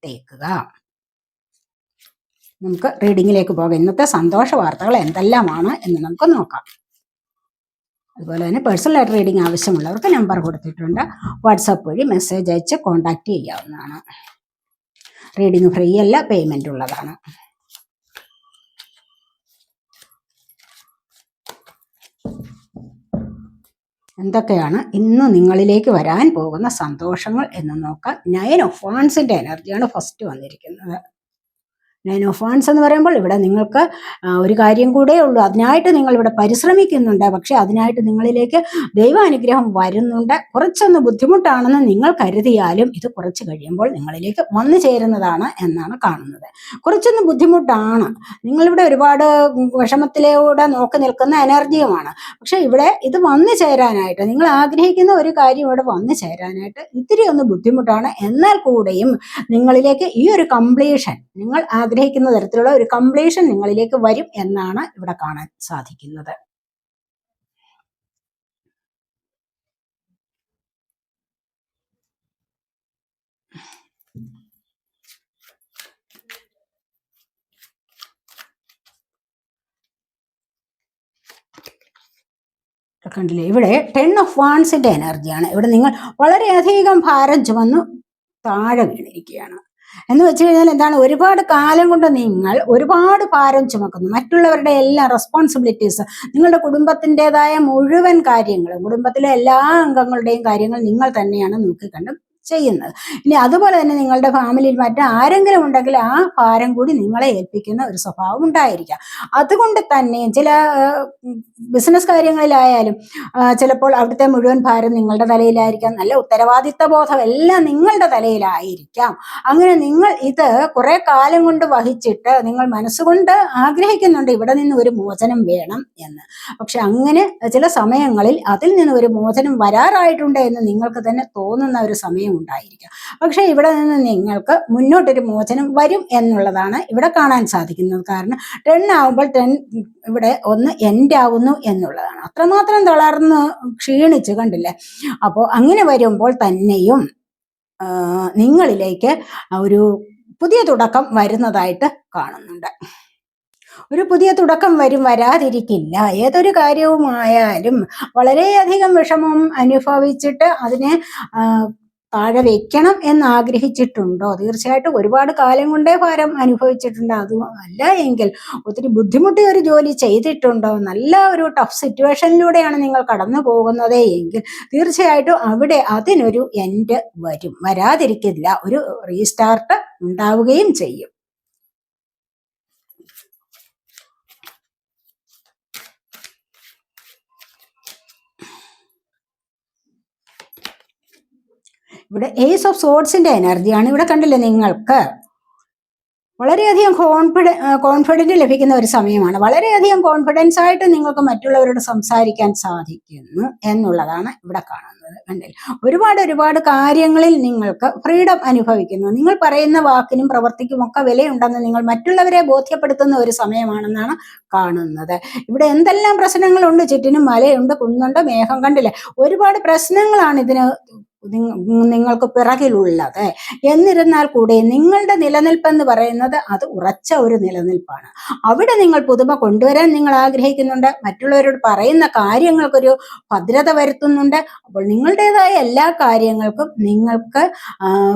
വിട്ടേക്കുക നമുക്ക് റീഡിങ്ങിലേക്ക് പോകാം. ഇന്നത്തെ സന്തോഷ വാർത്തകൾ എന്തെല്ലാമാണ് എന്ന് നമുക്ക് നോക്കാം. അതുപോലെ തന്നെ പേഴ്സണൽ പേഴ്സണലായിട്ട് റീഡിംഗ് ആവശ്യമുള്ളവർക്ക് നമ്പർ കൊടുത്തിട്ടുണ്ട്. വാട്സാപ്പ് വഴി മെസ്സേജ് അയച്ച് കോൺടാക്റ്റ് ചെയ്യാവുന്നതാണ്. റീഡിംഗ് ഫ്രീ അല്ല പേയ്മെന്റ് ഉള്ളതാണ്. എന്തൊക്കെയാണ്? ഇന്ന് നിങ്ങളിലേക്ക് വരാൻ പോകുന്ന സന്തോഷങ്ങൾ എന്ന് നോക്കാം. നയൻ ഓഫ് എനർജിയാണ് ഫസ്റ്റ് വന്നിരിക്കുന്നത്. നയൻ ഓഫ് വാൺസ് എന്ന് പറയുമ്പോൾ ഇവിടെ നിങ്ങൾക്ക് ഒരു കാര്യം കൂടെ ഉള്ളൂ. അതിനായിട്ട് നിങ്ങൾ ഇവിടെ പരിശ്രമിക്കുന്നുണ്ട്. പക്ഷെ അതിനായിട്ട് നിങ്ങളിലേക്ക് ദൈവാനുഗ്രഹം വരുന്നുണ്ട്. കുറച്ചൊന്ന് ബുദ്ധിമുട്ടാണെന്ന് നിങ്ങൾ കരുതിയാലും ഇത് കുറച്ച് കഴിയുമ്പോൾ നിങ്ങളിലേക്ക് വന്നു ചേരുന്നതാണ് എന്നാണ് കാണുന്നത്. കുറച്ചൊന്ന് ബുദ്ധിമുട്ടാണ്. നിങ്ങളിവിടെ ഒരുപാട് വിഷമത്തിലൂടെ നോക്കി നിൽക്കുന്ന എനർജിയുമാണ്. പക്ഷെ ഇവിടെ ഇത് വന്നു ചേരാനായിട്ട് നിങ്ങൾ ആഗ്രഹിക്കുന്ന ഒരു കാര്യം ഇവിടെ വന്നു ചേരാനായിട്ട് ഇത്തിരി ഒന്ന് ബുദ്ധിമുട്ടാണ്. എന്നാൽ കൂടെയും നിങ്ങളിലേക്ക് ഈ ഒരു കംപ്ലീഷൻ നിങ്ങൾ ആഗ്രഹിക്കുന്ന തരത്തിലുള്ള ഒരു കംപ്ലീഷൻ നിങ്ങളിലേക്ക് വരും എന്നാണ് ഇവിടെ കാണാൻ സാധിക്കുന്നത്. കണ്ടില്ലേ? ഇവിടെ ടെൻ ഓഫ് വാൺസിന്റെ എനർജിയാണ് ഇവിടെ നിങ്ങൾ വളരെയധികം ഭാരം ചുമന്ന് താഴെ വീണിരിക്കുകയാണ്. എന്ന് വെച്ച് കഴിഞ്ഞാൽ എന്താണ്? ഒരുപാട് കാലം കൊണ്ട് നിങ്ങൾ ഒരുപാട് ഭാരം ചുമക്കുന്നു. മറ്റുള്ളവരുടെ എല്ലാ റെസ്പോൺസിബിലിറ്റീസ് നിങ്ങളുടെ കുടുംബത്തിന്റെതായ മുഴുവൻ കാര്യങ്ങളും കുടുംബത്തിലെ എല്ലാ അംഗങ്ങളുടെയും കാര്യങ്ങൾ നിങ്ങൾ തന്നെയാണ് നോക്കിക്കണ്ട് ചെയ്യുന്നത്. ഇനി അതുപോലെ തന്നെ നിങ്ങളുടെ ഫാമിലിയിൽ മറ്റാരെങ്കിലും ഉണ്ടെങ്കിൽ ആ ഭാരം കൂടി നിങ്ങളെ ഏൽപ്പിക്കുന്ന ഒരു സ്വഭാവം ഉണ്ടായിരിക്കാം. അതുകൊണ്ട് തന്നെ ചില ബിസിനസ് കാര്യങ്ങളിലായാലും ചിലപ്പോൾ അവിടുത്തെ മുഴുവൻ ഭാരം നിങ്ങളുടെ തലയിലായിരിക്കാം. നല്ല ഉത്തരവാദിത്ത ബോധം എല്ലാം നിങ്ങളുടെ തലയിലായിരിക്കാം. അങ്ങനെ നിങ്ങൾ ഇത് കുറെ കാലം കൊണ്ട് വഹിച്ചിട്ട് നിങ്ങൾ മനസ്സുകൊണ്ട് ആഗ്രഹിക്കുന്നുണ്ട് ഇവിടെ നിന്ന് ഒരു മോചനം വേണം എന്ന്. പക്ഷെ അങ്ങനെ ചില സമയങ്ങളിൽ അതിൽ നിന്ന് ഒരു മോചനം വരാറായിട്ടുണ്ട് എന്ന് നിങ്ങൾക്ക് തന്നെ തോന്നുന്ന ഒരു സമയം ഉണ്ടായിരിക്കാം പക്ഷേ ഇവിടെ നിന്ന് നിങ്ങൾക്ക് മുന്നോട്ടൊരു മോചനം വരും എന്നുള്ളതാണ് ഇവിടെ കാണാൻ സാധിക്കുന്നത്. കാരണം ടെൻ ആവുമ്പോൾ ടെൻ ഇവിടെ ഒന്ന് എൻഡ് ആവുന്നു എന്നുള്ളതാണ്. അത്രമാത്രം തളർന്ന് ക്ഷീണിച്ച് കണ്ടില്ലേ? അപ്പോൾ അങ്ങനെ വരുമ്പോൾ തന്നെയും നിങ്ങളിലേക്ക് ഒരു പുതിയ തുടക്കം വരുന്നതായിട്ട് കാണുന്നുണ്ട്. ഒരു പുതിയ തുടക്കം വരും വരാതിരിക്കില്ല. ഏതൊരു കാര്യവുമായാലും വളരെയധികം വിഷമം അനുഭവിച്ചിട്ട് അതിനെ താഴെ വെക്കണം എന്ന് ആഗ്രഹിച്ചിട്ടുണ്ടോ തീർച്ചയായിട്ടും ഒരുപാട് കാലം കൊണ്ടേ ഭാരം അനുഭവിച്ചിട്ടുണ്ട്. അത് അല്ല എങ്കിൽ ഒത്തിരി ബുദ്ധിമുട്ടി ഒരു ജോലി ചെയ്തിട്ടുണ്ടോ? നല്ല ഒരു ടഫ് സിറ്റുവേഷനിലൂടെയാണ് നിങ്ങൾ കടന്നു പോകുന്നത് എങ്കിൽ തീർച്ചയായിട്ടും അവിടെ അതിനൊരു എൻഡ് വരും. വരാതിരിക്കില്ല. ഒരു റീസ്റ്റാർട്ട് ഉണ്ടാവുകയും ചെയ്യും. ഇവിടെ ഏസ് ഓഫ് സോർഡ്സിന്റെ എനർജിയാണ് ഇവിടെ കണ്ടില്ലേ നിങ്ങൾക്ക്? വളരെയധികം കോൺഫിഡ കോൺഫിഡന്റ് ലഭിക്കുന്ന ഒരു സമയമാണ്. വളരെയധികം കോൺഫിഡൻസ് ആയിട്ട് നിങ്ങൾക്ക് മറ്റുള്ളവരോട് സംസാരിക്കാൻ സാധിക്കുന്നു എന്നുള്ളതാണ് ഇവിടെ കാണുന്നത്. കണ്ടില്ല? ഒരുപാട് ഒരുപാട് കാര്യങ്ങളിൽ നിങ്ങൾക്ക് ഫ്രീഡം അനുഭവിക്കുന്നു. നിങ്ങൾ പറയുന്ന വാക്കിനും പ്രവർത്തിക്കും ഒക്കെ വിലയുണ്ടെന്ന് നിങ്ങൾ മറ്റുള്ളവരെ ബോധ്യപ്പെടുത്തുന്ന ഒരു സമയമാണെന്നാണ് കാണുന്നത്. ഇവിടെ എന്തെല്ലാം പ്രശ്നങ്ങളുണ്ട്? ചുറ്റിനും മലയുണ്ട് കുന്നുണ്ട് മേഘം. കണ്ടില്ലേ? ഒരുപാട് പ്രശ്നങ്ങളാണ് ഇതിന് നിങ്ങൾക്ക് പിറകിലുള്ളത്. എന്നിരുന്നാൽ കൂടെ നിങ്ങളുടെ നിലനിൽപ്പ് എന്ന് പറയുന്നത് അത് ഉറച്ച ഒരു നിലനിൽപ്പാണ്. അവിടെ നിങ്ങൾ പുതുമ കൊണ്ടുവരാൻ നിങ്ങൾ ആഗ്രഹിക്കുന്നുണ്ട്. മറ്റുള്ളവരോട് പറയുന്ന കാര്യങ്ങൾക്കൊരു ഭദ്രത വരുത്തുന്നുണ്ട്. അപ്പോൾ നിങ്ങളുടേതായ എല്ലാ കാര്യങ്ങൾക്കും നിങ്ങൾക്ക്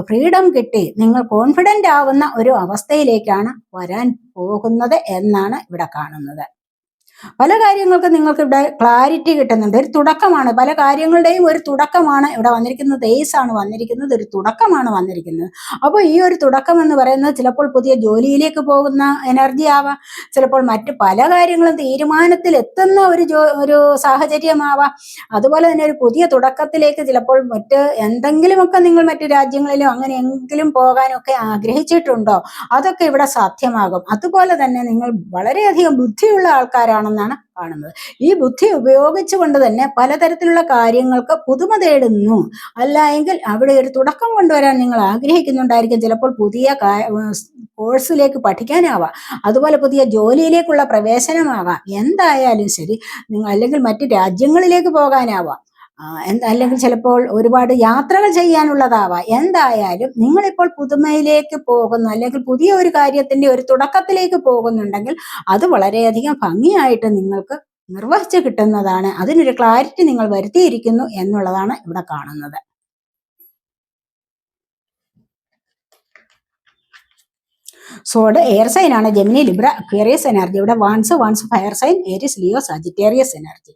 ഫ്രീഡം കിട്ടി. നിങ്ങൾ കോൺഫിഡന്റ് ആവുന്ന ഒരു അവസ്ഥയിലേക്കാണ് വരാൻ പോകുന്നത് എന്നാണ് ഇവിടെ കാണുന്നത്. പല കാര്യങ്ങൾക്കും നിങ്ങൾക്ക് ഇവിടെ ക്ലാരിറ്റി കിട്ടുന്നുണ്ട്. ഒരു തുടക്കമാണ്. പല കാര്യങ്ങളുടെയും ഒരു തുടക്കമാണ് ഇവിടെ വന്നിരിക്കുന്നത്. ഏസ് ആണ് വന്നിരിക്കുന്നത്. ഒരു തുടക്കമാണ് വന്നിരിക്കുന്നത്. അപ്പോൾ ഈ ഒരു തുടക്കം എന്ന് പറയുന്നത് ചിലപ്പോൾ പുതിയ ജോലിയിലേക്ക് പോകുന്ന എനർജി ആവാം. ചിലപ്പോൾ മറ്റ് പല കാര്യങ്ങളും തീരുമാനത്തിൽ എത്തുന്ന ഒരു ജോ ഒരു സാഹചര്യമാവാം. അതുപോലെ തന്നെ ഒരു പുതിയ തുടക്കത്തിലേക്ക് ചിലപ്പോൾ മറ്റ് എന്തെങ്കിലുമൊക്കെ നിങ്ങൾ മറ്റു രാജ്യങ്ങളിലോ അങ്ങനെയെങ്കിലും പോകാനൊക്കെ ആഗ്രഹിച്ചിട്ടുണ്ടോ? അതൊക്കെ ഇവിടെ സാധ്യമാകും. അതുപോലെ തന്നെ നിങ്ങൾ വളരെയധികം ബുദ്ധിയുള്ള ആൾക്കാരാണെന്നാണ് കാണുന്നത്. ഈ ബുദ്ധി ഉപയോഗിച്ചുകൊണ്ട് തന്നെ പലതരത്തിലുള്ള കാര്യങ്ങൾക്ക് പുതുമ തേടുന്നു. അല്ല എങ്കിൽ അവിടെ ഒരു തുടക്കം കൊണ്ടുവരാൻ നിങ്ങൾ ആഗ്രഹിക്കുന്നുണ്ടായിരിക്കും. ചിലപ്പോൾ പുതിയ കോഴ്സിലേക്ക് പഠിക്കാനാവാം. അതുപോലെ പുതിയ ജോലിയിലേക്കുള്ള പ്രവേശനമാകാം എന്തായാലും ശരി നിങ്ങൾ അല്ലെങ്കിൽ മറ്റു രാജ്യങ്ങളിലേക്ക് പോകാനാവാം. അല്ലെങ്കിൽ ചിലപ്പോൾ ഒരുപാട് യാത്രകൾ ചെയ്യാനുള്ളതാവാം. എന്തായാലും നിങ്ങളിപ്പോൾ പുതുമയിലേക്ക് പോകുന്നു അല്ലെങ്കിൽ പുതിയ ഒരു കാര്യത്തിന്റെ ഒരു തുടക്കത്തിലേക്ക് പോകുന്നുണ്ടെങ്കിൽ അത് വളരെയധികം ഭംഗിയായിട്ട് നിങ്ങൾക്ക് നിർവഹിച്ചു കിട്ടുന്നതാണ്. അതിനൊരു ക്ലാരിറ്റി നിങ്ങൾ വരുത്തിയിരിക്കുന്നു എന്നുള്ളതാണ് ഇവിടെ കാണുന്നത്. സോഡ് എയർ സൈൻ ആണ് ജെമിനി ലിബ്ര അക്വേറിയസ് എനർജി. ഇവിടെ wands wands fire sign Aries Leo Sagittarius energy.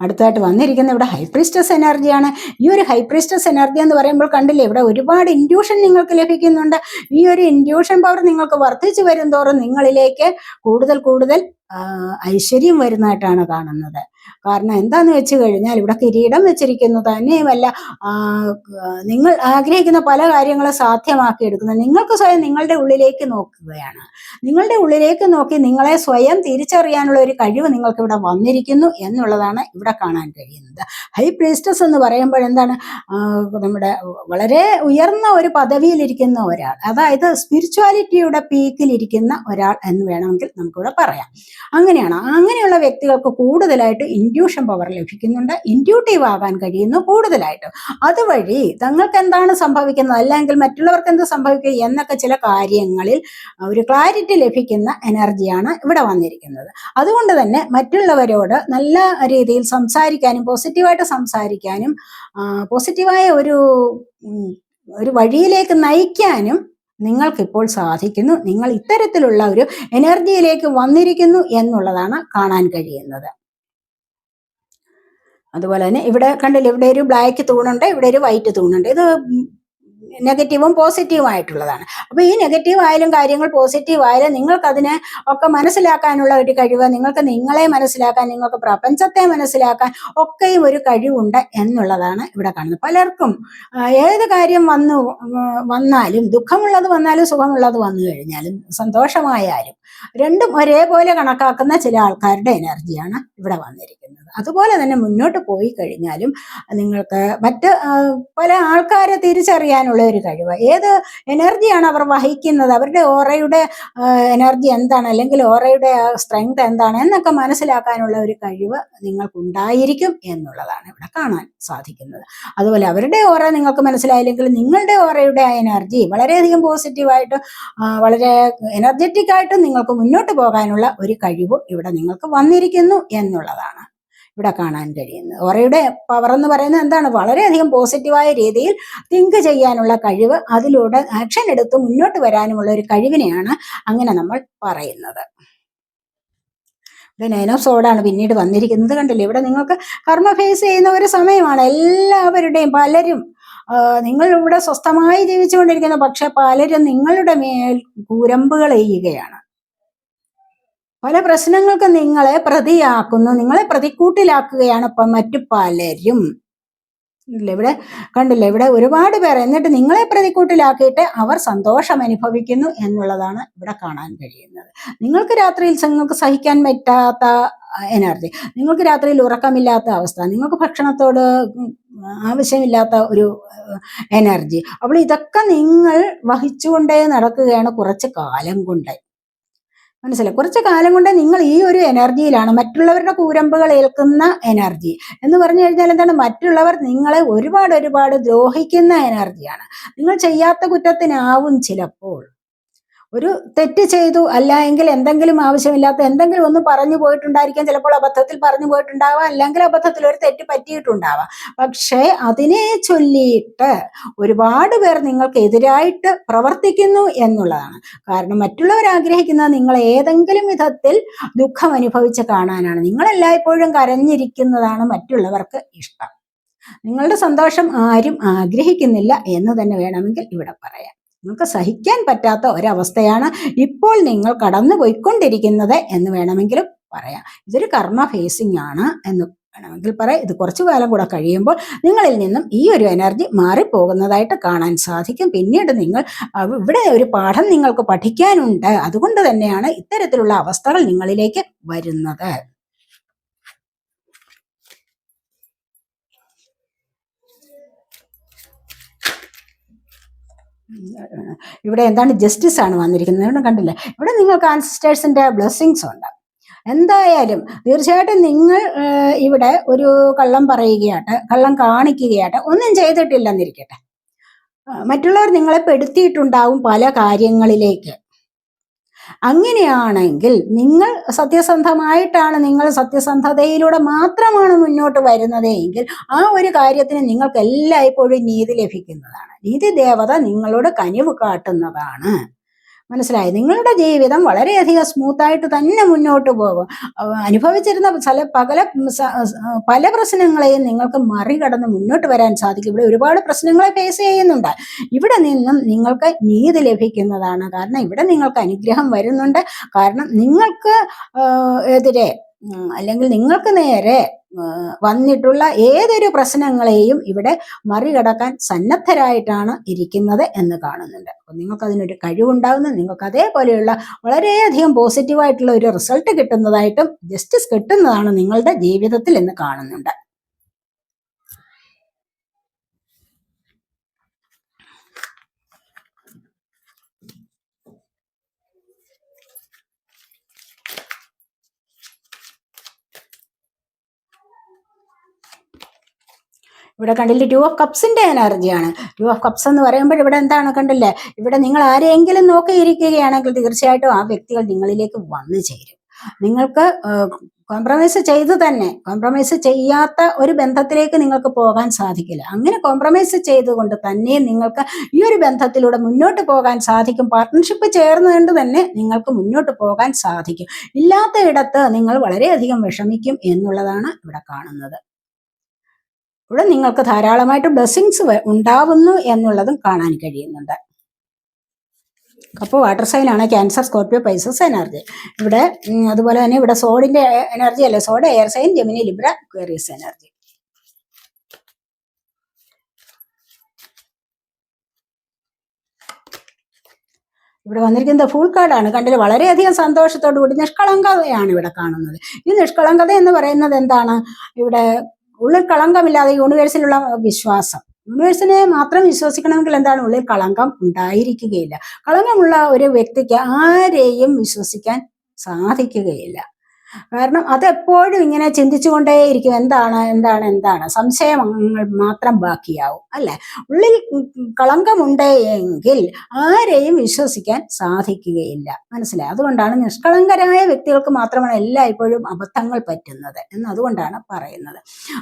അടുത്തായിട്ട് വന്നിരിക്കുന്ന ഇവിടെ ഹൈപ്രിസ്റ്റസ് എനർജിയാണ്. ഈ ഒരു ഹൈപ്രിസ്റ്റസ് എനർജി എന്ന് പറയുമ്പോൾ കണ്ടില്ലേ ഇവിടെ ഒരുപാട് ഇൻഡ്യൂഷൻ നിങ്ങൾക്ക് ലഭിക്കുന്നുണ്ട്. ഈ ഒരു ഇൻഡ്യൂഷൻ പവർ നിങ്ങൾക്ക് വർദ്ധിച്ചു വരും തോറും നിങ്ങളിലേക്ക് കൂടുതൽ കൂടുതൽ ഐശ്വര്യം വരുന്നതായിട്ടാണ് കാണുന്നത്. കാരണം എന്താന്ന് വെച്ച് കഴിഞ്ഞാൽ ഇവിടെ കിരീടം വെച്ചിരിക്കുന്നു തന്നെയുമല്ല നിങ്ങൾ ആഗ്രഹിക്കുന്ന പല കാര്യങ്ങളും സാധ്യമാക്കി എടുക്കുന്നത് നിങ്ങൾക്ക് സ്വയം നിങ്ങളുടെ ഉള്ളിലേക്ക് നോക്കുകയാണ്. നിങ്ങളുടെ ഉള്ളിലേക്ക് നോക്കി നിങ്ങളെ സ്വയം തിരിച്ചറിയാനുള്ള ഒരു കഴിവ് നിങ്ങൾക്ക് ഇവിടെ വന്നിരിക്കുന്നു എന്നുള്ളതാണ് ഇവിടെ കാണാൻ കഴിയുന്നത്. ഹൈ പ്രീസ്റ്റസ് എന്ന് പറയുമ്പോൾ എന്താണ്? നമ്മുടെ വളരെ ഉയർന്ന ഒരു പദവിയിലിരിക്കുന്ന ഒരാൾ അതായത് സ്പിരിച്വാലിറ്റിയുടെ പീക്കിലിരിക്കുന്ന ഒരാൾ എന്ന് വേണമെങ്കിൽ നമുക്കിവിടെ പറയാം. അങ്ങനെയാണ്. അങ്ങനെയുള്ള വ്യക്തികൾക്ക് കൂടുതലായിട്ട് ഇൻഡ്യൂഷൻ പവർ ലഭിക്കുന്നുണ്ട് ഇൻഡ്യൂട്ടീവ് ആകാൻ കഴിയുന്നു കൂടുതലായിട്ട്. അതുവഴി തങ്ങൾക്ക് എന്താണ് സംഭവിക്കുന്നത്? അല്ലെങ്കിൽ മറ്റുള്ളവർക്ക് എന്ത് സംഭവിക്കുക എന്നൊക്കെ ചില കാര്യങ്ങളിൽ ഒരു ക്ലാരിറ്റി ലഭിക്കുന്ന എനർജിയാണ് ഇവിടെ വന്നിരിക്കുന്നത്. അതുകൊണ്ട് തന്നെ മറ്റുള്ളവരോട് നല്ല രീതിയിൽ സംസാരിക്കാനും പോസിറ്റീവായിട്ട് സംസാരിക്കാനും പോസിറ്റീവായ ഒരു ഒരു വഴിയിലേക്ക് നയിക്കാനും നിങ്ങൾക്കിപ്പോൾ സാധിക്കുന്നു. നിങ്ങൾ ഇത്തരത്തിലുള്ള ഒരു എനർജിയിലേക്ക് വന്നിരിക്കുന്നു എന്നുള്ളതാണ് കാണാൻ കഴിയുന്നത്. അതുപോലെ തന്നെ ഇവിടെ കണ്ടില്ല ഇവിടെ ഒരു ബ്ലാക്ക് തൂണുണ്ട് ഇവിടെ ഒരു വൈറ്റ് തൂണുണ്ട്. ഇത് നെഗറ്റീവും പോസിറ്റീവും ആയിട്ടുള്ളതാണ്. അപ്പൊ ഈ നെഗറ്റീവ് ആയാലും കാര്യങ്ങൾ പോസിറ്റീവ് ആയാലും നിങ്ങൾക്കതിനെ ഒക്കെ മനസ്സിലാക്കാനുള്ള ഒരു കഴിവ് നിങ്ങൾക്ക് നിങ്ങളെ മനസ്സിലാക്കാൻ നിങ്ങൾക്ക് പ്രപഞ്ചത്തെ മനസ്സിലാക്കാൻ ഒക്കെയും ഒരു കഴിവുണ്ട് എന്നുള്ളതാണ് ഇവിടെ കാണുന്നത്. പലർക്കും ഏത് കാര്യം വന്നു വന്നാലും ദുഃഖമുള്ളത് വന്നാലും സുഖമുള്ളത് വന്നു കഴിഞ്ഞാലും സന്തോഷമായാലും രണ്ടും ഒരേപോലെ കണക്കാക്കുന്ന ചില ആൾക്കാരുടെ എനർജിയാണ് ഇവിടെ വന്നിരിക്കുന്നത്. അതുപോലെ തന്നെ മുന്നോട്ട് പോയി കഴിഞ്ഞാലും നിങ്ങൾക്ക് മറ്റ് പല ആൾക്കാരെ തിരിച്ചറിയാനുള്ള ഒരു കഴിവ്. ഏത് എനർജിയാണ് അവർ വഹിക്കുന്നത്? അവരുടെ ഓറയുടെ എനർജി എന്താണ്? അല്ലെങ്കിൽ ഓറയുടെ സ്ട്രെങ്ത് എന്താണ്? എന്നൊക്കെ മനസ്സിലാക്കാനുള്ള ഒരു കഴിവ് നിങ്ങൾക്കുണ്ടായിരിക്കും എന്നുള്ളതാണ് ഇവിടെ കാണാൻ സാധിക്കുന്നത്. അതുപോലെ അവരുടെ ഓറ നിങ്ങൾക്ക് മനസ്സിലായില്ലെങ്കിൽ നിങ്ങളുടെ ഓറയുടെ ആ എനർജി വളരെയധികം പോസിറ്റീവായിട്ട് വളരെ എനർജറ്റിക് ആയിട്ട് നിങ്ങൾക്ക് മുന്നോട്ട് പോകാനുള്ള ഒരു കഴിവ് ഇവിടെ നിങ്ങൾക്ക് വന്നിരിക്കുന്നു എന്നുള്ളതാണ് ഇവിടെ കാണാൻ കഴിയുന്നത്. ഓറയുടെ പവർ എന്ന് പറയുന്നത് എന്താണ്? വളരെയധികം പോസിറ്റീവായ രീതിയിൽ തിങ്ക് ചെയ്യാനുള്ള കഴിവ് അതിലൂടെ ആക്ഷൻ എടുത്ത് മുന്നോട്ട് വരാനുമുള്ള ഒരു കഴിവിനെയാണ് അങ്ങനെ നമ്മൾ പറയുന്നത്. ഇവിടെ നൈൻ ഓഫ് സോഡാണ് പിന്നീട് വന്നിരിക്കുന്നത് കണ്ടില്ലേ? ഇവിടെ നിങ്ങൾക്ക് കർമ്മ ഫേസ് ചെയ്യുന്ന ഒരു സമയമാണ്. എല്ലാവരുടെയും പലരും നിങ്ങൾ ഇവിടെ സ്വസ്ഥമായി ജീവിച്ചുകൊണ്ടിരിക്കുന്നു. പക്ഷെ പലരും നിങ്ങളുടെ മേൽ കൂരമ്പുകൾ എയ്യുകയാണ് പല പ്രശ്നങ്ങൾക്ക് നിങ്ങളെ പ്രതിയാക്കുന്നു. നിങ്ങളെ പ്രതിക്കൂട്ടിലാക്കുകയാണ് ഇപ്പം മറ്റു പലരും. ഇവിടെ കണ്ടില്ല ഇവിടെ ഒരുപാട് പേർ എന്നിട്ട് നിങ്ങളെ പ്രതിക്കൂട്ടിലാക്കിയിട്ട് അവർ സന്തോഷം അനുഭവിക്കുന്നു എന്നുള്ളതാണ് ഇവിടെ കാണാൻ കഴിയുന്നത്. നിങ്ങൾക്ക് രാത്രിയിൽ നിങ്ങൾക്ക് സഹിക്കാൻ പറ്റാത്ത എനർജി നിങ്ങൾക്ക് രാത്രിയിൽ ഉറക്കമില്ലാത്ത അവസ്ഥ. നിങ്ങൾക്ക് ഭക്ഷണത്തോട് ആവശ്യമില്ലാത്ത ഒരു എനർജി അപ്പോൾ ഇതൊക്കെ നിങ്ങൾ വഹിച്ചുകൊണ്ടേ നടക്കുകയാണ് കുറച്ച് കാലം കൊണ്ട്. മനസ്സിലായി? കുറച്ച് കാലം കൊണ്ട് നിങ്ങൾ ഈ ഒരു എനർജിയിലാണ് മറ്റുള്ളവരുടെ കൂരമ്പുകൾ ഏൽക്കുന്ന എനർജി. എന്ന് പറഞ്ഞു കഴിഞ്ഞാൽ എന്താണ്? മറ്റുള്ളവർ നിങ്ങളെ ഒരുപാട് ഒരുപാട് ദ്രോഹിക്കുന്ന എനർജിയാണ്. നിങ്ങൾ ചെയ്യാത്ത കുറ്റത്തിനാവും ചിലപ്പോൾ. ഒരു തെറ്റ് ചെയ്തു അല്ല എങ്കിൽ എന്തെങ്കിലും ആവശ്യമില്ലാത്ത എന്തെങ്കിലും ഒന്ന് പറഞ്ഞു പോയിട്ടുണ്ടായിരിക്കാം. ചിലപ്പോൾ അബദ്ധത്തിൽ പറഞ്ഞു പോയിട്ടുണ്ടാവാം. അല്ലെങ്കിൽ അബദ്ധത്തിൽ ഒരു തെറ്റ് പറ്റിയിട്ടുണ്ടാവാം. പക്ഷേ അതിനെ ചൊല്ലിയിട്ട് ഒരുപാട് പേർ നിങ്ങൾക്ക് എതിരായിട്ട് പ്രവർത്തിക്കുന്നു എന്നുള്ളതാണ്. കാരണം മറ്റുള്ളവർ ആഗ്രഹിക്കുന്നത് നിങ്ങൾ ഏതെങ്കിലും വിധത്തിൽ ദുഃഖം അനുഭവിച്ച് കാണാനാണ്. നിങ്ങൾ എല്ലായ്പ്പോഴും കരഞ്ഞിരിക്കുന്നതാണ് മറ്റുള്ളവർക്ക് ഇഷ്ടം. നിങ്ങളുടെ സന്തോഷം ആരും ആഗ്രഹിക്കുന്നില്ല എന്ന് തന്നെ വേണമെങ്കിൽ ഇവിടെ പറയാം. നിങ്ങൾക്ക് സഹിക്കാൻ പറ്റാത്ത ഒരവസ്ഥയാണ് ഇപ്പോൾ നിങ്ങൾ കടന്നു പോയിക്കൊണ്ടിരിക്കുന്നത് എന്ന് വേണമെങ്കിലും പറയാം. ഇതൊരു കർമ്മ ഫേസിംഗ് ആണ് എന്ന് വേണമെങ്കിൽ പറയാം. ഇത് കുറച്ചു കാലം കൂടെ കഴിയുമ്പോൾ നിങ്ങളിൽ നിന്നും ഈ ഒരു എനർജി മാറിപ്പോകുന്നതായിട്ട് കാണാൻ സാധിക്കും. പിന്നീട് നിങ്ങൾ ഇവിടെ ഒരു പാഠം നിങ്ങൾക്ക് പഠിക്കാനുണ്ട്. അതുകൊണ്ട് തന്നെയാണ് ഇത്തരത്തിലുള്ള അവസ്ഥകൾ നിങ്ങളിലേക്ക് വരുന്നത്. ഇവിടെ എന്താണ് ജസ്റ്റിസ് ആണ് വന്നിരിക്കുന്നത്? ഇവിടെ കണ്ടില്ല. ഇവിടെ നിങ്ങൾക്ക് ആൻസിസ്റ്റേഴ്സിന്റെ ബ്ലെസ്സിങ്സ് ഉണ്ട്. എന്തായാലും തീർച്ചയായിട്ടും നിങ്ങൾ ഇവിടെ ഒരു കള്ളം പറയുകയാട്ടെ കള്ളം കാണിക്കുകയാട്ടെ ഒന്നും ചെയ്തിട്ടില്ലെന്നിരിക്കട്ടെ. മറ്റുള്ളവർ നിങ്ങളെ പെടുത്തിയിട്ടുണ്ടാവും പല കാര്യങ്ങളിലേക്ക്. അങ്ങനെയാണെങ്കിൽ നിങ്ങൾ സത്യസന്ധമായിട്ടാണ് നിങ്ങൾ സത്യസന്ധതയിലൂടെ മാത്രമാണ് മുന്നോട്ട് വരുന്നത് എങ്കിൽ ആ ഒരു കാര്യത്തിന് നിങ്ങൾക്ക് എല്ലായ്പ്പോഴും നീതി ലഭിക്കുന്നതാണ്. നീതി ദേവത നിങ്ങളോട് കനിവ് കാട്ടുന്നതാണ്. മനസ്സിലായി? നിങ്ങളുടെ ജീവിതം വളരെയധികം സ്മൂത്തായിട്ട് തന്നെ മുന്നോട്ട് പോകും. അനുഭവിച്ചിരുന്ന ചില പകല പല പ്രശ്നങ്ങളെയും നിങ്ങൾക്ക് മറികടന്ന് മുന്നോട്ട് വരാൻ സാധിക്കും. ഇവിടെ ഒരുപാട് പ്രശ്നങ്ങളെ ഫേസ് ചെയ്യുന്നുണ്ട്. ഇവിടെ നിന്നും നിങ്ങൾക്ക് നീതി ലഭിക്കുന്നതാണ്. കാരണം ഇവിടെ നിങ്ങൾക്ക് അനുഗ്രഹം വരുന്നുണ്ട്. കാരണം നിങ്ങൾക്ക് എതിരെ അല്ലെങ്കിൽ നിങ്ങൾക്ക് നേരെ വന്നിട്ടുള്ള ഏതൊരു പ്രശ്നങ്ങളെയും ഇവിടെ മറികടക്കാൻ സന്നദ്ധരായിട്ടാണ് ഇരിക്കുന്നത് എന്ന് കാണുന്നുണ്ട്. അപ്പം നിങ്ങൾക്ക് അതിനൊരു കഴിവുണ്ടാകുന്നു നിങ്ങൾക്ക് അതേപോലെയുള്ള വളരെയധികം പോസിറ്റീവായിട്ടുള്ള ഒരു റിസൾട്ട് കിട്ടുന്നതായിട്ടും ജസ്റ്റിസ് കിട്ടുന്നതാണ് നിങ്ങളുടെ ജീവിതത്തിൽ എന്ന് കാണുന്നുണ്ട്. ഇവിടെ കണ്ടില്ലേ? ടു ഓഫ് കപ്സിന്റെ എനർജിയാണ് ടു ഓഫ് കപ്സ് എന്ന് പറയുമ്പോൾ ഇവിടെ എന്താണ് കണ്ടില്ലേ? ഇവിടെ നിങ്ങൾ ആരെയെങ്കിലും നോക്കിയിരിക്കുകയാണെങ്കിൽ തീർച്ചയായിട്ടും ആ വ്യക്തികൾ നിങ്ങളിലേക്ക് വന്നു ചേരും. നിങ്ങൾക്ക് കോംപ്രമൈസ് ചെയ്ത് തന്നെ കോംപ്രമൈസ് ചെയ്യാത്ത ഒരു ബന്ധത്തിലേക്ക് നിങ്ങൾക്ക് പോകാൻ സാധിക്കില്ല. അങ്ങനെ കോംപ്രമൈസ് ചെയ്തുകൊണ്ട് തന്നെ നിങ്ങൾക്ക് ഈ ഒരു ബന്ധത്തിലൂടെ മുന്നോട്ട് പോകാൻ സാധിക്കും. പാർട്ട്ണർഷിപ്പ് ചേർന്നുകൊണ്ട് തന്നെ നിങ്ങൾക്ക് മുന്നോട്ട് പോകാൻ സാധിക്കും. ഇല്ലാത്ത ഇടത്ത് നിങ്ങൾ വളരെയധികം വിഷമിക്കും എന്നുള്ളതാണ് ഇവിടെ കാണുന്നത്. ഇവിടെ നിങ്ങൾക്ക് ധാരാളമായിട്ട് ബ്ലെസ്സിങ്സ് ഉണ്ടാവുന്നു എന്നുള്ളതും കാണാൻ കഴിയുന്നുണ്ട്. അപ്പോൾ വാട്ടർ സൈൻ ആണ് ക്യാൻസർ സ്കോർപ്പിയോ പൈസസ് എനർജി ഇവിടെ അതുപോലെ തന്നെ ഇവിടെ സോഡിന്റെ എനർജി അല്ലേ? Sword air sign Gemini Libra Aquarius energy ഇവിടെ വന്നിരിക്കുന്നത് ഫുൾ കാർഡാണ് കണ്ടിൽ വളരെയധികം സന്തോഷത്തോടു കൂടി നിഷ്കളങ്കതയാണ് ഇവിടെ കാണുന്നത്. ഈ നിഷ്കളങ്കത എന്ന് പറയുന്നത് എന്താണ്? ഇവിടെ ഉള്ളിൽ കളങ്കമില്ലാതെ യൂണിവേഴ്സിലുള്ള വിശ്വാസം. യൂണിവേഴ്സിനെ മാത്രം വിശ്വസിക്കണമെങ്കിൽ എന്താണ്? ഉള്ളിൽ കളങ്കം ഉണ്ടായിരിക്കുകയില്ല. കളങ്കമുള്ള ഒരു വ്യക്തിക്ക് ആരെയും വിശ്വസിക്കാൻ സാധിക്കുകയില്ല. കാരണം അതെപ്പോഴും ഇങ്ങനെ ചിന്തിച്ചുകൊണ്ടേയിരിക്കും എന്താണ് എന്താണ് എന്താണ്? സംശയങ്ങൾ മാത്രം ബാക്കിയാവും അല്ലെ? ഉള്ളിൽ കളങ്കമുണ്ട് എങ്കിൽ ആരെയും വിശ്വസിക്കാൻ സാധിക്കുകയില്ല. മനസ്സിലായി? അതുകൊണ്ടാണ് നിഷ്കളങ്കരായ വ്യക്തികൾക്ക് മാത്രമാണ് എല്ലായ്പ്പോഴും അബദ്ധങ്ങൾ പറ്റുന്നത് എന്ന് അതുകൊണ്ടാണ് പറയുന്നത്.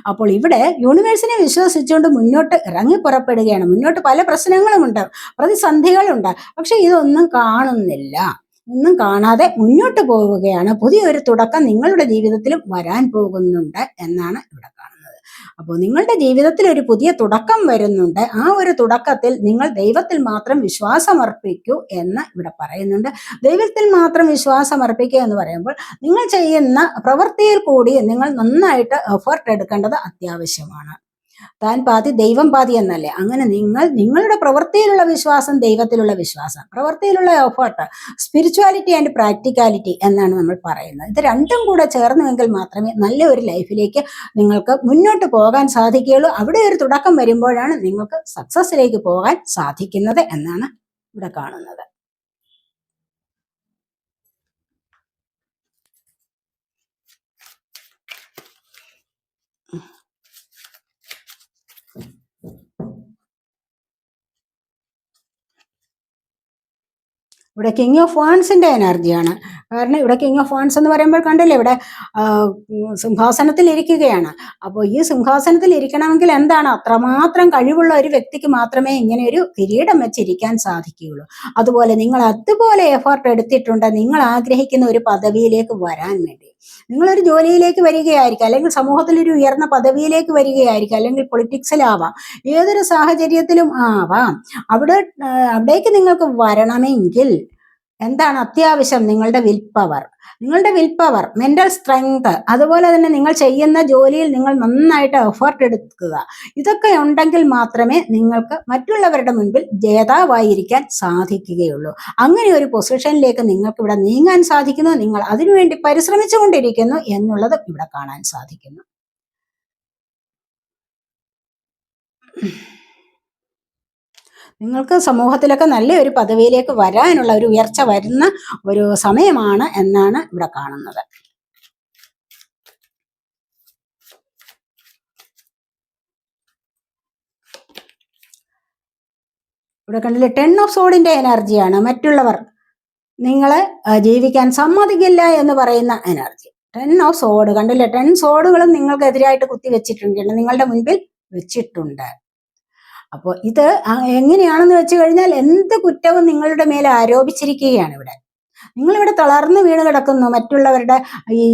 അപ്പോൾ ഇവിടെ യൂണിവേഴ്സിനെ വിശ്വസിച്ചുകൊണ്ട് മുന്നോട്ട് ഇറങ്ങി പുറപ്പെടുകയാണ്. മുന്നോട്ട് പല പ്രശ്നങ്ങളുമുണ്ട് പ്രതിസന്ധികളുണ്ട്. പക്ഷെ ഇതൊന്നും കാണുന്നില്ല. ഒന്നും കാണാതെ മുന്നോട്ട് പോവുകയാണ്. പുതിയൊരു തുടക്കം നിങ്ങളുടെ ജീവിതത്തിലും വരാൻ പോകുന്നുണ്ട് എന്നാണ് ഇവിടെ കാണുന്നത്. അപ്പോൾ നിങ്ങളുടെ ജീവിതത്തിൽ ഒരു പുതിയ തുടക്കം വരുന്നുണ്ട്. ആ ഒരു തുടക്കത്തിൽ നിങ്ങൾ ദൈവത്തിൽ മാത്രം വിശ്വാസമർപ്പിക്കൂ എന്ന് ഇവിടെ പറയുന്നുണ്ട്. ദൈവത്തിൽ മാത്രം വിശ്വാസമർപ്പിക്കുക എന്ന് പറയുമ്പോൾ നിങ്ങൾ ചെയ്യുന്ന പ്രവൃത്തിയിൽ കൂടി നിങ്ങൾ നന്നായിട്ട് എഫേർട്ട് എടുക്കേണ്ടത് അത്യാവശ്യമാണ്. താൻ പാതി ദൈവം പാതി എന്നല്ലേ? അങ്ങനെ നിങ്ങൾ നിങ്ങളുടെ പ്രവൃത്തിയിലുള്ള വിശ്വാസം ദൈവത്തിലുള്ള വിശ്വാസം. പ്രവൃത്തിയിലുള്ള എഫേർട്ട് സ്പിരിച്വാലിറ്റി ആൻഡ് പ്രാക്ടിക്കാലിറ്റി എന്നാണ് നമ്മൾ പറയുന്നത്. ഇത് രണ്ടും കൂടെ ചേർന്നുവെങ്കിൽ മാത്രമേ നല്ല ഒരു ലൈഫിലേക്ക് നിങ്ങൾക്ക് മുന്നോട്ട് പോകാൻ സാധിക്കുകയുള്ളൂ. അവിടെ ഒരു തുടക്കം വരുമ്പോഴാണ് നിങ്ങൾക്ക് സക്സസ്സിലേക്ക് പോകാൻ സാധിക്കുന്നത് എന്നാണ് ഇവിടെ കാണുന്നത്. ഇവിടെ കിങ് ഓഫ് വാൻസിന്റെ എനർജിയാണ് കാരണം ഇവിടെ കിങ് ഓഫ് വാൻസ് എന്ന് പറയുമ്പോൾ കണ്ടില്ലേ ഇവിടെ സിംഹാസനത്തിൽ ഇരിക്കുകയാണ്. അപ്പോൾ ഈ സിംഹാസനത്തിൽ ഇരിക്കണമെങ്കിൽ എന്താണ്? അത്രമാത്രം കഴിവുള്ള ഒരു വ്യക്തിക്ക് മാത്രമേ ഇങ്ങനെ ഒരു കിരീടം വെച്ചിരിക്കാൻ സാധിക്കുകയുള്ളൂ. അതുപോലെ നിങ്ങൾ അതുപോലെ എഫേർട്ട് എടുത്തിട്ടുണ്ട് നിങ്ങൾ ആഗ്രഹിക്കുന്ന ഒരു പദവിയിലേക്ക് വരാൻ വേണ്ടി. നിങ്ങളൊരു ജോലിയിലേക്ക് വരികയായിരിക്കാം അല്ലെങ്കിൽ സമൂഹത്തിൽ ഒരു ഉയർന്ന പദവിയിലേക്ക് വരികയായിരിക്കാം അല്ലെങ്കിൽ പൊളിറ്റിക്സിലാവാം ഏതൊരു സാഹചര്യത്തിലും ആവാം. അവിടെ അവിടേക്ക് നിങ്ങൾക്ക് വരണമെങ്കിൽ എന്താണ് അത്യാവശ്യം നിങ്ങളുടെ വിൽ പവർ നിങ്ങളുടെ വിൽ പവർ മെന്റൽ സ്ട്രെങ്ത് അതുപോലെ തന്നെ നിങ്ങൾ ചെയ്യുന്ന ജോലിയിൽ നിങ്ങൾ നന്നായിട്ട് എഫേർട്ട് എടുക്കുക. ഇതൊക്കെ ഉണ്ടെങ്കിൽ മാത്രമേ നിങ്ങൾക്ക് മറ്റുള്ളവരുടെ മുൻപിൽ ജേതാവായിരിക്കാൻ സാധിക്കുകയുള്ളൂ. അങ്ങനെ ഒരു പൊസിഷനിലേക്ക് നിങ്ങൾക്ക് ഇവിടെ നീങ്ങാൻ സാധിക്കുന്നു. നിങ്ങൾ അതിനുവേണ്ടി പരിശ്രമിച്ചുകൊണ്ടിരിക്കുന്നു എന്നുള്ളത് ഇവിടെ കാണാൻ സാധിക്കുന്നു. നിങ്ങൾക്ക് സമൂഹത്തിലൊക്കെ നല്ലൊരു പദവിയിലേക്ക് വരാനുള്ള ഒരു ഉയർച്ച വരുന്ന ഒരു സമയമാണ് എന്നാണ് ഇവിടെ കാണുന്നത്. ഇവിടെ കണ്ടില്ലേ? ടെൻ ഓഫ് സോഡിന്റെ എനർജിയാണ് മറ്റുള്ളവർ നിങ്ങളെ ജീവിക്കാൻ സമ്മതിക്കില്ല എന്ന് പറയുന്ന എനർജി ടെൻ ഓഫ് സോഡ് കണ്ടില്ലേ? ടെൻ സോഡുകളും നിങ്ങൾക്ക് എതിരായിട്ട് കുത്തി വെച്ചിട്ടുണ്ട് നിങ്ങളുടെ മുൻപിൽ വെച്ചിട്ടുണ്ട്. അപ്പോൾ ഇത് എങ്ങനെയാണെന്ന് വെച്ച് കഴിഞ്ഞാൽ എന്ത് കുറ്റവും നിങ്ങളുടെ മേലെ ആരോപിച്ചിരിക്കുകയാണ് ഇവിടെ. നിങ്ങളിവിടെ തളർന്നു വീണ് കിടക്കുന്നു മറ്റുള്ളവരുടെ ഈ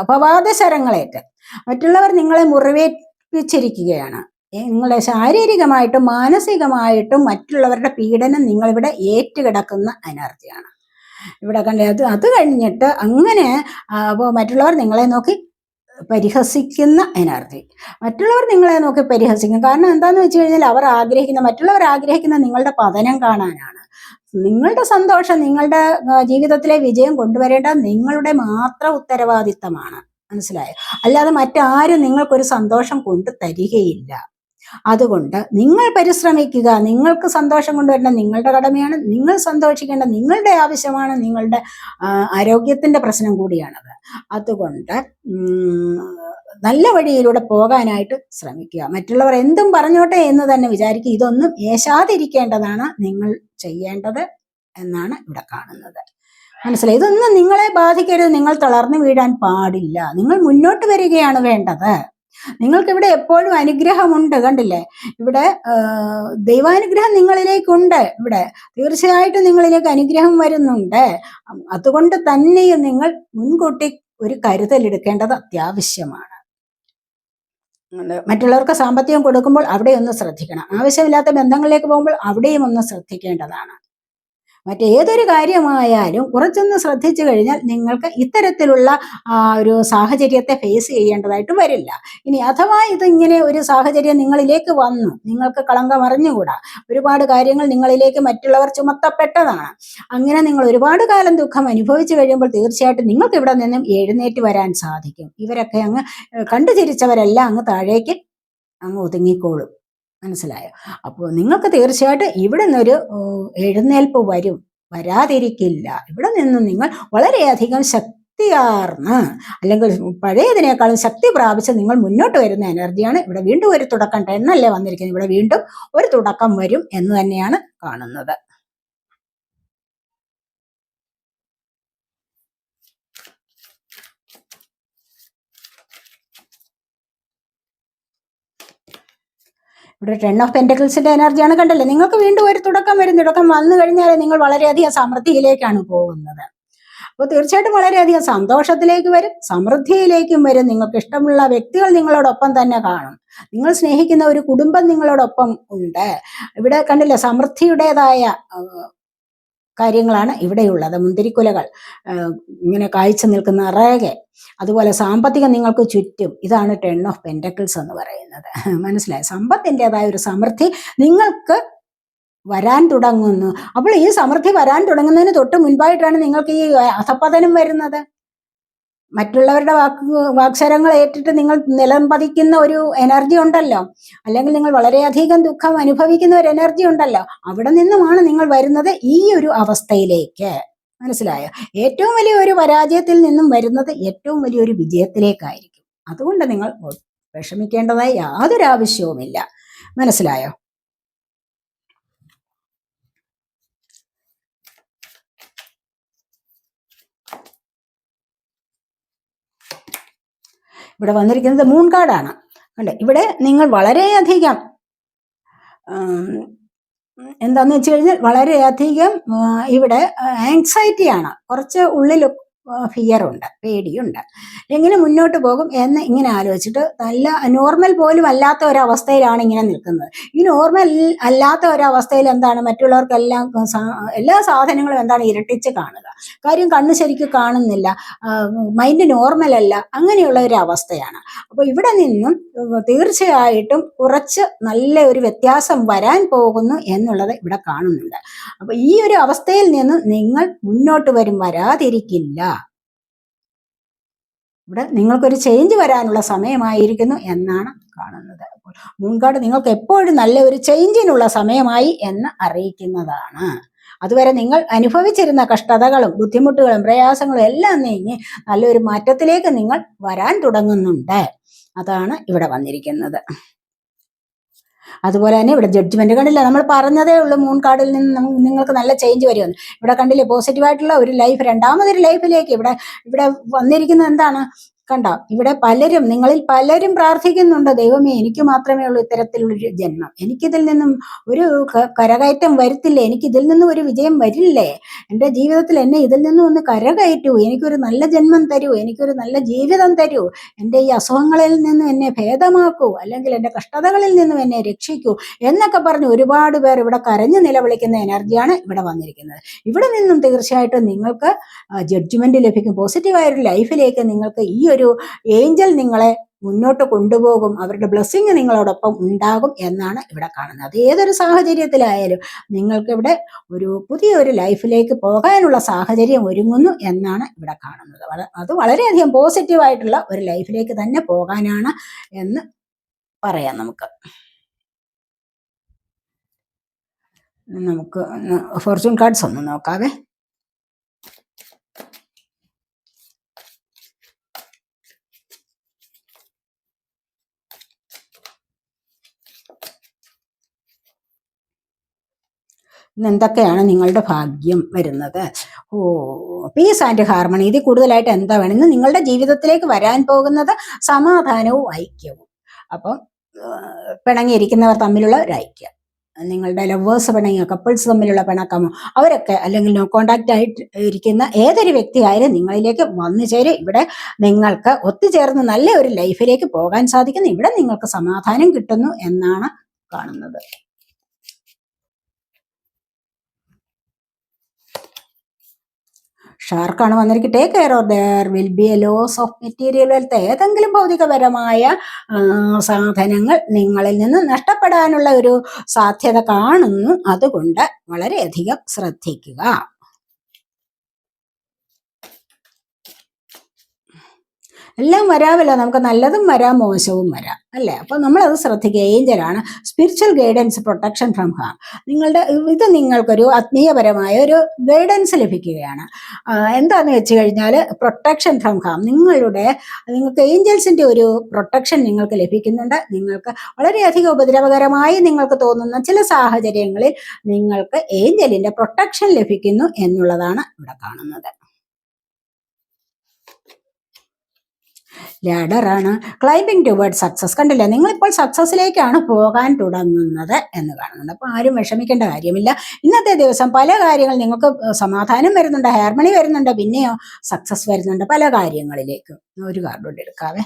അപവാദ ശരങ്ങളേറ്റ്. മറ്റുള്ളവർ നിങ്ങളെ മുറിവേൽപ്പിച്ചിരിക്കുകയാണ്. നിങ്ങളുടെ നിങ്ങളെ ശാരീരികമായിട്ടും മാനസികമായിട്ടും മറ്റുള്ളവരുടെ പീഡനം നിങ്ങളിവിടെ ഏറ്റുകിടക്കുന്ന എനർജിയാണ് ഇവിടെ കണ്ടത് അത് കഴിഞ്ഞിട്ട് അങ്ങനെ അപ്പോൾ മറ്റുള്ളവർ നിങ്ങളെ നോക്കി പരിഹസിക്കുന്ന എനർജി. മറ്റുള്ളവർ നിങ്ങളെ നോക്കി പരിഹസിക്കും. കാരണം എന്താന്ന് വെച്ച് കഴിഞ്ഞാൽ അവർ ആഗ്രഹിക്കുന്ന മറ്റുള്ളവർ ആഗ്രഹിക്കുന്ന നിങ്ങളുടെ പതനം കാണാനാണ്. നിങ്ങളുടെ സന്തോഷം നിങ്ങളുടെ ജീവിതത്തിലെ വിജയം കൊണ്ടുവരേണ്ട നിങ്ങളുടെ മാത്രം ഉത്തരവാദിത്തമാണ്. മനസ്സിലായോ? അല്ലാതെ മറ്റാരും നിങ്ങൾക്കൊരു സന്തോഷം കൊണ്ടു തരികയില്ല. അതുകൊണ്ട് നിങ്ങൾ പരിശ്രമിക്കുക. നിങ്ങൾക്ക് സന്തോഷം കൊണ്ടുവരേണ്ട നിങ്ങളുടെ കടമയാണ്. നിങ്ങൾ സന്തോഷിക്കേണ്ട നിങ്ങളുടെ ആവശ്യമാണ് നിങ്ങളുടെ ആരോഗ്യത്തിന്റെ പ്രശ്നം കൂടിയാണത്. അതുകൊണ്ട് നല്ല വഴിയിലൂടെ പോകാനായിട്ട് ശ്രമിക്കുക. മറ്റുള്ളവർ എന്തും പറഞ്ഞോട്ടെ എന്ന് തന്നെ വിചാരിക്കുക. ഇതൊന്നും ഏശാതിരിക്കേണ്ടതാണ്. നിങ്ങൾ ചെയ്യേണ്ടത് എന്നാണ് ഇവിടെ കാണുന്നത്. മനസ്സിലായി? ഇതൊന്നും നിങ്ങളെ ബാധിക്കരുത്. നിങ്ങൾ തളർന്നു വീഴാൻ പാടില്ല. നിങ്ങൾ മുന്നോട്ട് വരികയാണ് വേണ്ടത്. നിങ്ങൾക്ക് ഇവിടെ എപ്പോഴും അനുഗ്രഹമുണ്ട് കണ്ടില്ലേ? ഇവിടെ ദൈവാനുഗ്രഹം നിങ്ങളിലേക്കുണ്ട് ഇവിടെ. തീർച്ചയായിട്ടും നിങ്ങളിലേക്ക് അനുഗ്രഹം വരുന്നുണ്ട്. അതുകൊണ്ട് തന്നെയും നിങ്ങൾ മുൻകൂട്ടി ഒരു കരുതൽ എടുക്കേണ്ടത് അത്യാവശ്യമാണ്. മറ്റുള്ളവർക്ക് സാമ്പത്തികം കൊടുക്കുമ്പോൾ അവിടെ ഒന്ന് ശ്രദ്ധിക്കണം. ആവശ്യമില്ലാത്ത ബന്ധങ്ങളിലേക്ക് പോകുമ്പോൾ അവിടെയും ഒന്ന് ശ്രദ്ധിക്കേണ്ടതാണ്. മറ്റേതൊരു കാര്യമായാലും കുറച്ചൊന്ന് ശ്രദ്ധിച്ചു കഴിഞ്ഞാൽ നിങ്ങൾക്ക് ഇത്തരത്തിലുള്ള ഒരു സാഹചര്യത്തെ ഫേസ് ചെയ്യേണ്ടതായിട്ട് വരില്ല. ഇനി അഥവാ ഇതിങ്ങനെ ഒരു സാഹചര്യം നിങ്ങളിലേക്ക് വന്നു നിങ്ങൾക്ക് കളങ്കം അറിഞ്ഞുകൂടാ ഒരുപാട് കാര്യങ്ങൾ നിങ്ങളിലേക്ക് മറ്റുള്ളവർ ചുമത്തപ്പെട്ടതാണ് അങ്ങനെ നിങ്ങൾ ഒരുപാട് കാലം ദുഃഖം അനുഭവിച്ചു കഴിയുമ്പോൾ തീർച്ചയായിട്ടും നിങ്ങൾക്ക് ഇവിടെ നിന്നും എഴുന്നേറ്റ് വരാൻ സാധിക്കും. ഇവരൊക്കെ അങ്ങ് കണ്ടു തിരിച്ചവരെല്ലാം അങ്ങ് താഴേക്ക് അങ്ങ് ഒതുങ്ങിക്കോളും. മനസ്സിലായോ? അപ്പോൾ നിങ്ങൾക്ക് തീർച്ചയായിട്ടും ഇവിടെ നിന്നൊരു എഴുന്നേൽപ്പ് വരും. വരാതിരിക്കില്ല. ഇവിടെ നിന്ന് നിങ്ങൾ വളരെയധികം ശക്തിയാർന്ന് അല്ലെങ്കിൽ പഴയതിനേക്കാളും ശക്തി പ്രാപിച്ച് നിങ്ങൾ മുന്നോട്ട് വരുന്ന എനർജിയാണ് ഇവിടെ വീണ്ടും ഒരു തുടക്കം. ടെന്നല്ലേ വന്നിരിക്കുന്നത്? ഇവിടെ വീണ്ടും ഒരു തുടക്കം വരും എന്ന് തന്നെയാണ് കാണുന്നത്. ഇവിടെ ടെൻ ഓഫ് പെന്റക്കിൾസിന്റെ എനർജിയാണ് കണ്ടല്ലേ? നിങ്ങൾക്ക് വീണ്ടും ഒരു തുടക്കം വരും തുടക്കം വന്നു കഴിഞ്ഞാൽ നിങ്ങൾ വളരെയധികം സമൃദ്ധിയിലേക്കാണ് പോകുന്നത്. അപ്പോൾ തീർച്ചയായിട്ടും വളരെയധികം സന്തോഷത്തിലേക്ക് വരും സമൃദ്ധിയിലേക്കും വരും. നിങ്ങൾക്ക് ഇഷ്ടമുള്ള വ്യക്തികൾ നിങ്ങളോടൊപ്പം തന്നെ കാണും. നിങ്ങൾ സ്നേഹിക്കുന്ന ഒരു കുടുംബം നിങ്ങളോടൊപ്പം ഉണ്ട്. ഇവിടെ കണ്ടില്ല? സമൃദ്ധിയുടേതായ കാര്യങ്ങളാണ് ഇവിടെയുള്ളത്. മുന്തിരിക്കുലകൾ ഇങ്ങനെ കാഴ്ച നിൽക്കുന്ന റേഖ. അതുപോലെ സാമ്പത്തികം നിങ്ങൾക്ക് ചുറ്റും ഇതാണ് ടെൺ ഓഫ് പെന്റക്കിൾസ് എന്ന് പറയുന്നത്. മനസ്സിലായി? സമ്പത്തിന്റെതായ ഒരു സമൃദ്ധി നിങ്ങൾക്ക് വരാൻ തുടങ്ങുന്നു. അപ്പോൾ ഈ സമൃദ്ധി വരാൻ തുടങ്ങുന്നതിന് തൊട്ട് മുൻപായിട്ടാണ് നിങ്ങൾക്ക് ഈ അധപ്പതനം വരുന്നത്. മറ്റുള്ളവരുടെ വാക്ക് വാക്സരങ്ങൾ ഏറ്റിട്ട് നിങ്ങൾ നിലം പതിക്കുന്ന ഒരു എനർജി ഉണ്ടല്ലോ. അല്ലെങ്കിൽ നിങ്ങൾ വളരെയധികം ദുഃഖം അനുഭവിക്കുന്ന ഒരു എനർജി ഉണ്ടല്ലോ. അവിടെ നിന്നുമാണ് നിങ്ങൾ വരുന്നത് ഈ ഒരു അവസ്ഥയിലേക്ക്. മനസ്സിലായോ? ഏറ്റവും വലിയ ഒരു പരാജയത്തിൽ നിന്നും വരുന്നത് ഏറ്റവും വലിയ ഒരു വിജയത്തിലേക്കായിരിക്കും. അതുകൊണ്ട് നിങ്ങൾ വിഷമിക്കേണ്ടതായി യാതൊരു ആവശ്യവുമില്ല. മനസ്സിലായോ? ഇവിടെ വന്നിരിക്കുന്നത് മൂൺ കാർഡാണ് കണ്ടേ? ഇവിടെ നിങ്ങൾ വളരെയധികം എന്താന്ന് വെച്ച് കഴിഞ്ഞാൽ വളരെയധികം ഇവിടെ ആങ്സൈറ്റിയാണ് കുറച്ച് ഉള്ളിൽ ഫിയർ ഉണ്ട് പേടിയുണ്ട്. എങ്ങനെ മുന്നോട്ട് പോകും എന്ന് ഇങ്ങനെ ആലോചിച്ചിട്ട് നല്ല നോർമൽ പോലും അല്ലാത്ത ഒരവസ്ഥയിലാണ് ഇങ്ങനെ നിൽക്കുന്നത്. ഈ നോർമൽ അല്ലാത്ത ഒരവസ്ഥയിൽ എന്താണ് മറ്റുള്ളവർക്കെല്ലാം എല്ലാ സാധനങ്ങളും എന്താണ് ഇരട്ടിച്ച് കാണുക. കാര്യം കണ്ണ് ശരിക്കും കാണുന്നില്ല മൈൻഡ് നോർമൽ അല്ല അങ്ങനെയുള്ള ഒരു അവസ്ഥയാണ് അപ്പോൾ ഇവിടെ നിന്നും തീർച്ചയായിട്ടും കുറച്ച് നല്ല ഒരു വ്യത്യാസം വരാൻ പോകുന്നു എന്നുള്ളത് ഇവിടെ കാണുന്നുണ്ട്. അപ്പൊ ഈ ഒരു അവസ്ഥയിൽ നിന്ന് നിങ്ങൾ മുന്നോട്ട് വരും വരാതിരിക്കില്ല. ഇവിടെ നിങ്ങൾക്കൊരു ചേഞ്ച് വരാനുള്ള സമയമായിരിക്കുന്നു എന്നാണ് കാണുന്നത്. മുൻകാട് നിങ്ങൾക്ക് എപ്പോഴും നല്ല ഒരു ചേഞ്ചിനുള്ള സമയമായി എന്ന് അറിയിക്കുന്നതാണ്. അതുവരെ നിങ്ങൾ അനുഭവിച്ചിരുന്ന കഷ്ടതകളും ബുദ്ധിമുട്ടുകളും പ്രയാസങ്ങളും എല്ലാം നീങ്ങി നല്ലൊരു മാറ്റത്തിലേക്ക് നിങ്ങൾ വരാൻ തുടങ്ങുന്നുണ്ട്. അതാണ് ഇവിടെ വന്നിരിക്കുന്നത്. അതുപോലെ തന്നെ ഇവിടെ ജഡ്ജ്മെന്റ് കണ്ടില്ല. നമ്മൾ പറഞ്ഞതേ ഉള്ളൂ മൂൺ കാർഡിൽ നിന്ന് നിങ്ങൾക്ക് നല്ല ചേഞ്ച് വരുമെന്ന്. ഇവിടെ കണ്ടില്ലേ പോസിറ്റീവായിട്ടുള്ള ഒരു ലൈഫ് രണ്ടാമതൊരു ലൈഫിലേക്ക് ഇവിടെ ഇവിടെ വന്നിരിക്കുന്നത് എന്താണ്? കണ്ടോ? ഇവിടെ പലരും നിങ്ങളിൽ പലരും പ്രാർത്ഥിക്കുന്നുണ്ട് ദൈവമേ എനിക്ക് മാത്രമേ ഉള്ളൂ ഇത്തരത്തിലുള്ളൊരു ജന്മം. എനിക്കിതിൽ നിന്നും ഒരു കരകയറ്റം വരുത്തില്ലേ? എനിക്കിതിൽ നിന്നും ഒരു വിജയം വരില്ലേ? എന്റെ ജീവിതത്തിൽ എന്നെ ഇതിൽ നിന്നും ഒന്ന് കരകയറ്റൂ. എനിക്കൊരു നല്ല ജന്മം തരൂ. എനിക്കൊരു നല്ല ജീവിതം തരൂ. എന്റെ ഈ അസുഖങ്ങളിൽ നിന്നും എന്നെ ഭേദമാക്കൂ. അല്ലെങ്കിൽ എന്റെ കഷ്ടതകളിൽ നിന്നും എന്നെ രക്ഷിക്കൂ. എന്നൊക്കെ പറഞ്ഞ് ഒരുപാട് പേർ ഇവിടെ കരഞ്ഞു നിലവിളിക്കുന്ന എനർജിയാണ് ഇവിടെ വന്നിരിക്കുന്നത്. ഇവിടെ നിന്നും തീർച്ചയായിട്ടും നിങ്ങൾക്ക് ജഡ്ജ്മെന്റ് ലഭിക്കും. പോസിറ്റീവായ ഒരു ലൈഫിലേക്ക് നിങ്ങൾക്ക് ഈ ഒരു ഏഞ്ചൽ നിങ്ങളെ മുന്നോട്ട് കൊണ്ടുപോകും. അവരുടെ ബ്ലെസ്സിങ് നിങ്ങളോടൊപ്പം ഉണ്ടാകും എന്നാണ് ഇവിടെ കാണുന്നത്. അത് ഏതൊരു സാഹചര്യത്തിലായാലും നിങ്ങൾക്ക് ഇവിടെ ഒരു പുതിയൊരു ലൈഫിലേക്ക് പോകാനുള്ള സാഹചര്യം ഒരുങ്ങുന്നു എന്നാണ് ഇവിടെ കാണുന്നത്. അത് വളരെയധികം പോസിറ്റീവായിട്ടുള്ള ഒരു ലൈഫിലേക്ക് തന്നെ പോകാനാണ് എന്ന് പറയാം നമുക്ക്. നമുക്ക് ഫോർച്യൂൺ കാർഡ്സ് ഒന്ന് നോക്കാവേ. എന്തൊക്കെയാണ് നിങ്ങളുടെ ഭാഗ്യം വരുന്നത്? ഓ പീസ് ആൻഡ് ഹാർമണി ഇതിൽ കൂടുതലായിട്ട് എന്താ വേണം? ഇന്ന് നിങ്ങളുടെ ജീവിതത്തിലേക്ക് വരാൻ പോകുന്നത് സമാധാനവും ഐക്യവും. അപ്പം പിണങ്ങിയിരിക്കുന്നവർ തമ്മിലുള്ള ഒരു ഐക്യം. നിങ്ങളുടെ ലവേഴ്സ് പിണങ്ങിയ കപ്പിൾസ് തമ്മിലുള്ള പിണക്കമോ? അവരൊക്കെ അല്ലെങ്കിൽ നോ കോണ്ടാക്റ്റ് ആയിട്ട് ഇരിക്കുന്ന ഏതൊരു വ്യക്തിയായാലും നിങ്ങളിലേക്ക് വന്നു ചേരും. ഇവിടെ നിങ്ങൾക്ക് ഒത്തുചേർന്ന് നല്ല ഒരു ലൈഫിലേക്ക് പോകാൻ സാധിക്കുന്നു. ഇവിടെ നിങ്ങൾക്ക് സമാധാനം കിട്ടുന്നു എന്നാണ് കാണുന്നത്. ഷാർക്കാണ് വന്നിരിക്കുന്നത്. Take care or there will be a loss of material wealth ഏതെങ്കിലും ഭൗതികപരമായ സാധനങ്ങൾ നിങ്ങളിൽ നിന്ന് നഷ്ടപ്പെടാനുള്ള ഒരു സാധ്യത കാണുന്നു. അതുകൊണ്ട് വളരെയധികം ശ്രദ്ധിക്കുക. എല്ലാം വരാമല്ലോ നമുക്ക് നല്ലതും വരാം മോശവും വരാം. അല്ലേ? അപ്പൊ നമ്മളത് ശ്രദ്ധിക്കുക. ഏഞ്ചലാണ്. Spiritual guidance protection from harm നിങ്ങളുടെ ഇത് നിങ്ങൾക്കൊരു ആത്മീയപരമായ ഒരു ഗൈഡൻസ് ലഭിക്കുകയാണ്. എന്താണെന്ന് വെച്ച് കഴിഞ്ഞാൽ പ്രൊട്ടക്ഷൻ ഫ്രം ഹാം നിങ്ങളുടെ നിങ്ങൾക്ക് ഏഞ്ചൽസിന്റെ ഒരു പ്രൊട്ടക്ഷൻ നിങ്ങൾക്ക് ലഭിക്കുന്നുണ്ട്. നിങ്ങൾക്ക് വളരെയധികം ഉപദ്രവകരമായി നിങ്ങൾക്ക് തോന്നുന്ന ചില സാഹചര്യങ്ങളിൽ നിങ്ങൾക്ക് ഏഞ്ചലിന്റെ പ്രൊട്ടക്ഷൻ ലഭിക്കുന്നു എന്നുള്ളതാണ് ഇവിടെ കാണുന്നത്. ലാഡറാണ് ക്ലൈംബിംഗ് ടുവേർഡ് സക്സസ് കണ്ടില്ലേ? നിങ്ങളിപ്പോൾ സക്സസ്സിലേക്കാണ് പോകാൻ തുടങ്ങുന്നത് എന്ന് കാണുന്നുണ്ട്. അപ്പോൾ ആരും വിഷമിക്കേണ്ട കാര്യമില്ല. ഇന്നത്തെ ദിവസം പല കാര്യങ്ങൾ നിങ്ങൾക്ക് സമാധാനം വരുന്നുണ്ട് ഹാർമണി വരുന്നുണ്ട് പിന്നെയോ സക്സസ് വരുന്നുണ്ട് പല കാര്യങ്ങളിലേക്കും. ഒരു കാർഡ് കൊണ്ട് എടുക്കാവേ.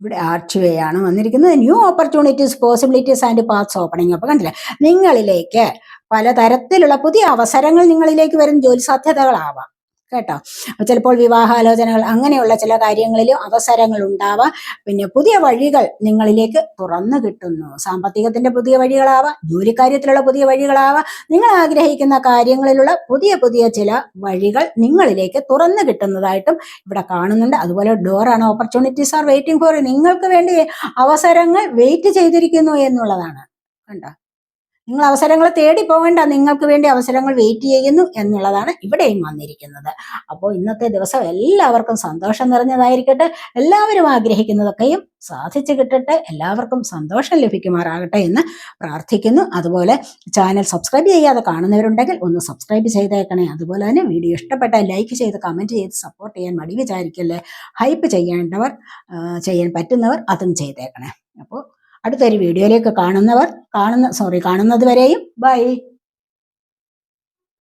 ഇവിടെ ആർച്ച് ആണ് വന്നിരിക്കുന്നത്. New opportunities possibilities and paths opening അപ്പോൾ കണ്ടില്ല? നിങ്ങളിലേക്ക് പലതരത്തിലുള്ള പുതിയ അവസരങ്ങൾ നിങ്ങളിലേക്ക് വരും ജോലി സാധ്യതകളാവാം. കേട്ടോ? ചിലപ്പോൾ വിവാഹാലോചനകൾ അങ്ങനെയുള്ള ചില കാര്യങ്ങളിലും അവസരങ്ങൾ ഉണ്ടാവാം. പിന്നെ പുതിയ വഴികൾ നിങ്ങളിലേക്ക് തുറന്നു കിട്ടുന്നു. സാമ്പത്തികത്തിന്റെ പുതിയ വഴികളാവാം ജോലിക്കാര്യത്തിലുള്ള പുതിയ വഴികളാവാം. നിങ്ങൾ ആഗ്രഹിക്കുന്ന കാര്യങ്ങളിലുള്ള പുതിയ പുതിയ ചില വഴികൾ നിങ്ങളിലേക്ക് തുറന്നു കിട്ടുന്നതായിട്ടും ഇവിടെ കാണുന്നുണ്ട്. അതുപോലെ ഡോറാണ് ഓപ്പർച്യൂണിറ്റീസ് ആർ വെയിറ്റിംഗ് ഫോർ നിങ്ങൾക്ക് വേണ്ടി അവസരങ്ങൾ വെയിറ്റ് ചെയ്തിരിക്കുന്നു എന്നുള്ളതാണ്. കണ്ടോ? നിങ്ങൾ അവസരങ്ങൾ തേടി പോകേണ്ട. നിങ്ങൾക്ക് വേണ്ടി അവസരങ്ങൾ വെയിറ്റ് ചെയ്യുന്നു എന്നുള്ളതാണ് ഇവിടെയും വന്നിരിക്കുന്നത്. അപ്പോൾ ഇന്നത്തെ ദിവസം എല്ലാവർക്കും സന്തോഷം നിറഞ്ഞതായിരിക്കട്ടെ. എല്ലാവരും ആഗ്രഹിക്കുന്നതൊക്കെയും സാധിച്ചു കിട്ടട്ടെ. എല്ലാവർക്കും സന്തോഷം ലഭിക്കുമാറാകട്ടെ എന്ന് പ്രാർത്ഥിക്കുന്നു. അതുപോലെ ചാനൽ സബ്സ്ക്രൈബ് ചെയ്യാതെ കാണുന്നവരുണ്ടെങ്കിൽ ഒന്ന് സബ്സ്ക്രൈബ് ചെയ്തേക്കണേ. അതുപോലെ തന്നെ വീഡിയോ ഇഷ്ടപ്പെട്ടാൽ ലൈക്ക് ചെയ്ത് കമന്റ് ചെയ്ത് സപ്പോർട്ട് ചെയ്യാൻ മടി വിചാരിക്കല്ലേ? ഹൈപ്പ് ചെയ്യേണ്ടവർ ചെയ്യാൻ പറ്റുന്നവർ അതും ചെയ്തേക്കണേ. അപ്പോൾ അടുത്തൊരു വീഡിയോയിലേക്ക് കാണുന്നവർ കാണുന്ന സോറി കാണുന്നത് വരെയും ബൈ